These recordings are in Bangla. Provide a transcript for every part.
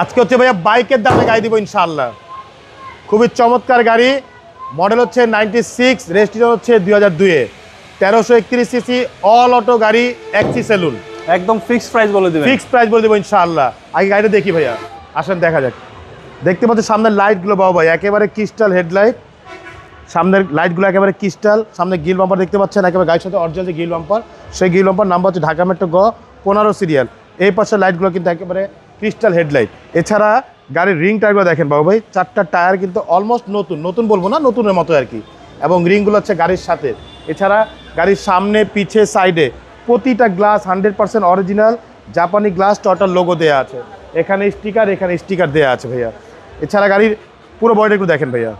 আজকে হচ্ছে ভাইয়া বাইকের দামে গাড়ি দিব ইনশাআল্লাহ। খুবই চমৎকার গাড়ি। মডেল হচ্ছে নাইনটি সিক্স রেজিস্ট্রেশন হচ্ছে দুই হাজার দুয়ে তেরোশো একত্রিশ সিসি অল অটো গাড়ি একসি সেলুন। একদম ফিক্সড প্রাইস বলে দিবেন। ফিক্সড প্রাইস বলে দেবো ইনশাআল্লাহ। আগে গাড়িটা দেখি ভাইয়া। আসেন দেখা যাক। দেখতে পাচ্ছি সামনের লাইটগুলো বাবা ভাই একেবারে ক্রিস্টাল হেডলাইট সামনের লাইটগুলো একেবারে ক্রিস্টাল সামনে গিল বাম্পার দেখতে পাচ্ছেন একেবারে গাড়ির সাথে অরিজিনাল যে গিল বাম্পার সেই গিল বাম্পার নাম্বার হচ্ছে ঢাকা মেট্রো গ পনেরো সিরিয়াল এই পাশের লাইটগুলো কিন্তু একেবারে ক্রিস্টাল হেডলাইট। এছাড়া গাড়ির রিং টায়ারগুলো দেখেন বাবু ভাই, চারটা টায়ার কিন্তু অলমোস্ট নতুন নতুন বলব না, নতুনের মতো আর কি। এবং রিংগুলো হচ্ছে গাড়ির সাথে। এছাড়া গাড়ির সামনে, পিছে সাইডে প্রতিটা গ্লাস হান্ড্রেড পার্সেন্ট অরিজিনাল জাপানি গ্লাস টটাল লোগো দেওয়া আছে। এখানে স্টিকার এখানে স্টিকার দেওয়া আছে ভাইয়া। এছাড়া গাড়ির পুরো বডিটা একটু দেখেন ভাইয়া।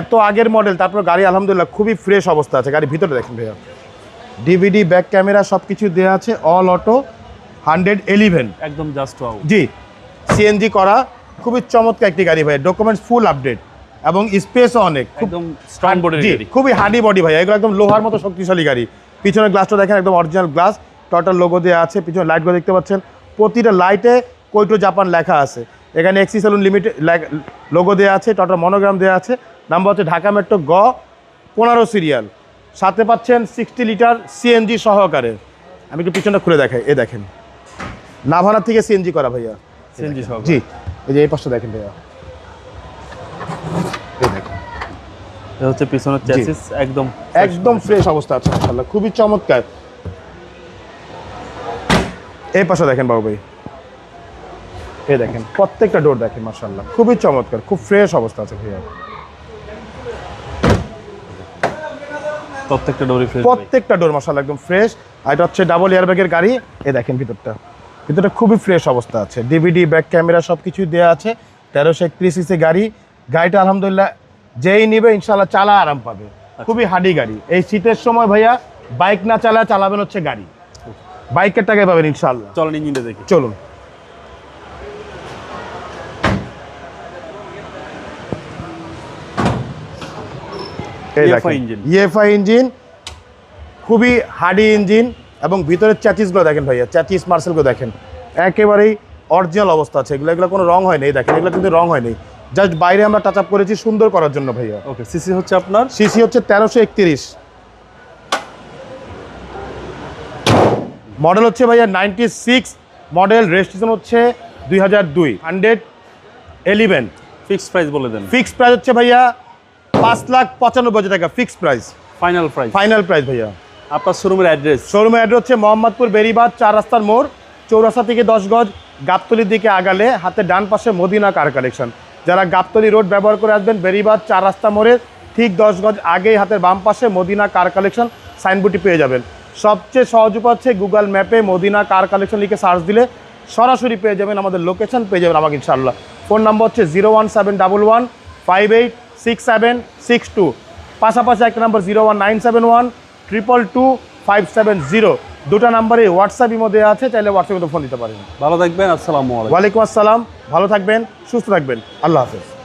এত আগের মডেল তারপর গাড়ি আলহামদুলিল্লাহ খুবই ফ্রেশ অবস্থা আছে। গাড়ির ভিতরে দেখেন ভাইয়া। ডিভিডি ব্যাক ক্যামেরা সব কিছু দেওয়া আছে অল অটো হান্ড্রেড এলিভেন। একদম জাস্ট ওয়াও জি সিএনজি করা খুবই চমৎকার একটি গাড়ি ভাই ডকুমেন্টস ফুল আপডেট এবং স্পেসও অনেক একদম স্ট্রং গাড়ি। খুবই হার্ডি বডি ভাই এগুলো একদম লোহার মতো শক্তিশালী গাড়ি। পিছনের গ্লাসটা দেখেন একদম অরিজিনাল গ্লাস টোটাল লোগো দেওয়া আছে পিছনে লাইটগুলো দেখতে পাচ্ছেন। প্রতিটা লাইটে কৈটো জাপান লেখা আছে। এখানে এক্সি সেলুন লিমিটেড লোগো দেওয়া আছে টোটাল মনোগ্রাম দেওয়া আছে। নাম্বার হচ্ছে ঢাকা মেট্রো গ পনেরো সিরিয়াল সাথে পাচ্ছেন সিক্সটি লিটার সিএনজি সহকারে। আমি একটু পিছনটা খুলে দেখাই এ দেখেন। নাভানা থেকে সিএনজি করা ভাইয়া। সিএনজি সহ জি এই যে এই পাশটা দেখেন ভাইয়া। এই দেখেন এটা হচ্ছে পিছনের চ্যাসিস একদম একদম ফ্রেশ অবস্থা আছে মাশাআল্লাহ খুবই চমৎকার। এই পাশে দেখেন বাবু ভাই। এই দেখেন প্রত্যেকটা ডোর দেখেন মাশাআল্লাহ খুবই চমৎকার খুব ফ্রেশ অবস্থা আছে ভাইয়া। প্রত্যেকটা ডোরি ফ্রেশ প্রত্যেকটা ডোর মাশাআল্লাহ একদম ফ্রেশ আর এটা হচ্ছে ডাবল এয়ারব্যাগের গাড়ি এই দেখেন ভিতরটা। ভিতরটা খুবই ফ্রেশ অবস্থা আছে। ডিভিডি ব্যাক ক্যামেরা সব কিছুই দেওয়া আছে। তেরোশো একত্রিশ সিসি গাড়ি। গাড়িটা আলহামদুলিল্লাহ যেই নিবে ইনশাল্লাহ চালা আরাম পাবে। খুবই হাডি গাড়ি। এই শীতের সময় ভাইয়া বাইক না চালা চালাবেন হচ্ছে গাড়ি। বাইকের টাকায় পাবেন ইনশাআল্লাহ। চলেন ইঞ্জিনটা দেখি। চলুন। এই EFI দেখেন। engine। ইএফআই ইঞ্জিন খুবই হার্ডি ইঞ্জিন এবং ভিতরের চ্যাচিসগুলো দেখেন ভাইয়া চ্যাচিস মার্সেলগুলো দেখেন। একেবারেই অরিজিনাল অবস্থা আছে এগুলো এগুলো কোনো রং হয়নি এই দেখেন এগুলো কিন্তু রং হয়নি জাস্ট বাইরে আমরা টাচ আপ করেছি সুন্দর করার জন্য ভাইয়া। ওকে সিসি হচ্ছে আপনার? সিসি হচ্ছে তেরোশো একত্রিশ। মডেল হচ্ছে ভাইয়া নাইনটি সিক্স মডেল রেজিস্ট্রেশন হচ্ছে দুই হাজার দুই। Hundred eleven. ফিক্সড প্রাইস বলে দেন। ফিক্সড প্রাইস হচ্ছে ভাইয়া পাঁচ লাখ পঁচানব্বই হাজার টাকা fixed price. Final price final price ভাইয়া। আপনার শোরুমের অ্যাড্রেস শোরুমের অ্যাড্রেস হচ্ছে মোহাম্মদপুর বেরিবাদ, চার রাস্তার মোড়, চৌরাস্তা থেকে দশ গজ, গাবতলির দিকে আগালে হাতে ডান পাশে মদিনা কার কালেকশন যারা গাবতলি রোড ব্যবহার করে আসবেন, বেরিবাদ, চার রাস্তা মোড়ে, ঠিক দশ গজ আগেই হাতের বাম পাশে মদিনা কার কালেকশন সাইনবোর্ডটি পেয়ে যাবেন। সবচেয়ে সহজ উপায় হচ্ছে গুগল ম্যাপে মদিনা কার কালেকশন লিখে সার্চ দিলে সরাসরি পেয়ে যাবেন আমাদের লোকেশন পেয়ে যাবেন আমাকে ইনশাল্লাহ ফোন নাম্বার হচ্ছে zero one seven double one five eight six seven six two পাশাপাশি একটা number zero one nine seven one triple two five seven zero দুটা নাম্বারে হোয়াটসঅ্যাপ ইমো দেওয়া আছে তাহলে হোয়াটসঅ্যাপে ফোন দিতে পারেন। ভালো থাকবেন আসসালামু আলাইকুম। ওয়ালাইকুম আসসালাম ভালো থাকবেন সুস্থ থাকবেন। আল্লাহ হাফেজ।